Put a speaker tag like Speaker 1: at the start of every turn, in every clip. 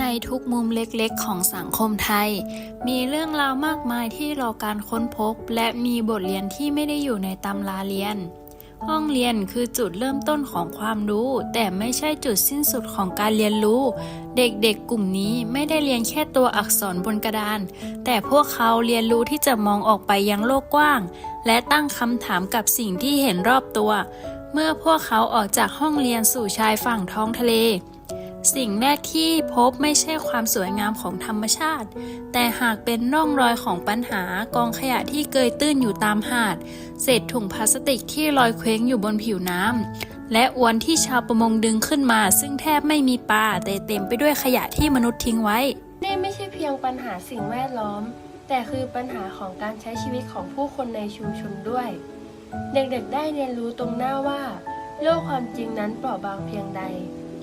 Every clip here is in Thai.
Speaker 1: ในทุกมุมเล็กๆ ของสังคมไทย มีเรื่องราวมากมายที่รอการค้นพบ และมีบทเรียนที่ไม่ได้อยู่ในตำราเรียน ห้องเรียนคือจุดเริ่มต้นของความรู้ แต่ไม่ใช่จุดสิ้นสุดของการเรียนรู้ เด็กๆกลุ่มนี้ไม่ได้เรียนแค่ตัวอักษรบนกระดาน แต่พวกเขาเรียนรู้ที่จะมองออกไปยังโลกกว้าง และตั้งคำถามกับสิ่งที่เห็นรอบตัว เมื่อพวกเขาออกจากห้องเรียนสู่ชายฝั่งท้องทะเล สิ่งแรกที่พบไม่ใช่ความสวยงามของธรรมชาติ แต่หากเป็นร่องรอยของปัญหากองขยะที่เกยตื้นอยู่ตามหาด เศษถุงพลาสติกที่ลอยเคว้งอยู่บนผิวน้ำและอวนที่ชาวประมงดึงขึ้นมา ซึ่งแทบไม่มีปลาแต่เต็มไปด้วยขยะที่มนุษย์ทิ้งไว้
Speaker 2: นี่ไม่ใช่เพียงปัญหาสิ่งแวดล้อม แต่คือปัญหาของการใช้ชีวิตของผู้คนในชุมชนด้วย เด็กๆได้เรียนรู้ตรงหน้าว่า โลกความจริงนั้นเปราะบางเพียงใด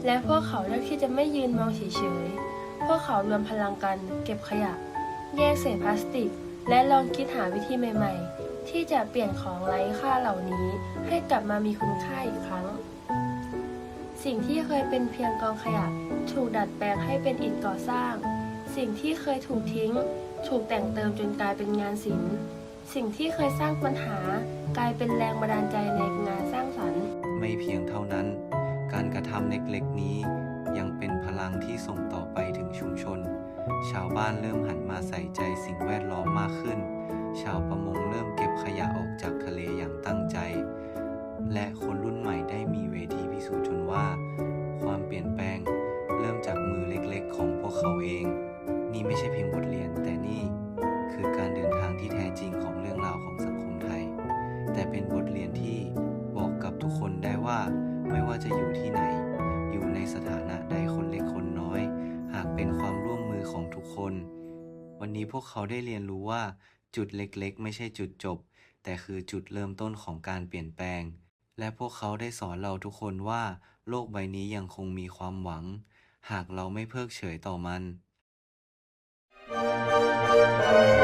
Speaker 2: และพวกเขาเลือกที่จะไม่ยืนมองเฉยๆ พวกเขารวมพลังกันเก็บขยะ แยกเศษพลาสติก และลองคิดหาวิธีใหม่ๆ ที่จะเปลี่ยนของไร้ค่าเหล่านี้ให้กลับมามีคุณค่าอีกครั้ง สิ่งที่เคยเป็นเพียงกองขยะ ถูกดัดแปลงให้เป็นอิฐก่อสร้าง สิ่งที่เคยถูกทิ้ง ถูกแต่งเติมจนกลายเป็นงานศิลป์ สิ่งที่เคยสร้างปัญหากลายเป็นแรงบันดาลใจในงานสร้างสรรค์
Speaker 3: ไม่เพียงเท่านั้น การกระทำเล็กๆนี้ ยังเป็นพลังที่ส่งต่อไปถึงชุมชน ชาวบ้านเริ่มหันมาใส่ใจสิ่งแวดล้อมมากขึ้น ชาวประมงเริ่มเก็บขยะออกจากทะเลอย่างตั้งใจ และคนรุ่นใหม่ได้มีเวทีพิสูจน์จนว่า ความเปลี่ยนแปลง เริ่มจากมือเล็กๆ ของพวกเขาเอง นี่ไม่ใช่เพียงบทเรียนแต่นี่คือการเดินทางที่แท้จริงของเรื่องราวของสังคมไทย แต่เป็นบทเรียนที่ ไม่ว่าจะอยู่ที่ไหน อยู่ในสถานะใดคนเล็กคนน้อย หากเป็นความร่วมมือของทุกคน วันนี้พวกเขาได้เรียนรู้ว่า จุดเล็กๆ ไม่ใช่จุดจบ แต่คือจุดเริ่มต้นของการเปลี่ยนแปลง และพวกเขาได้สอนเราทุกคนว่า โลกใบนี้ยังคงมีความหวัง หากเราไม่เพิกเฉยต่อมัน
Speaker 2: เ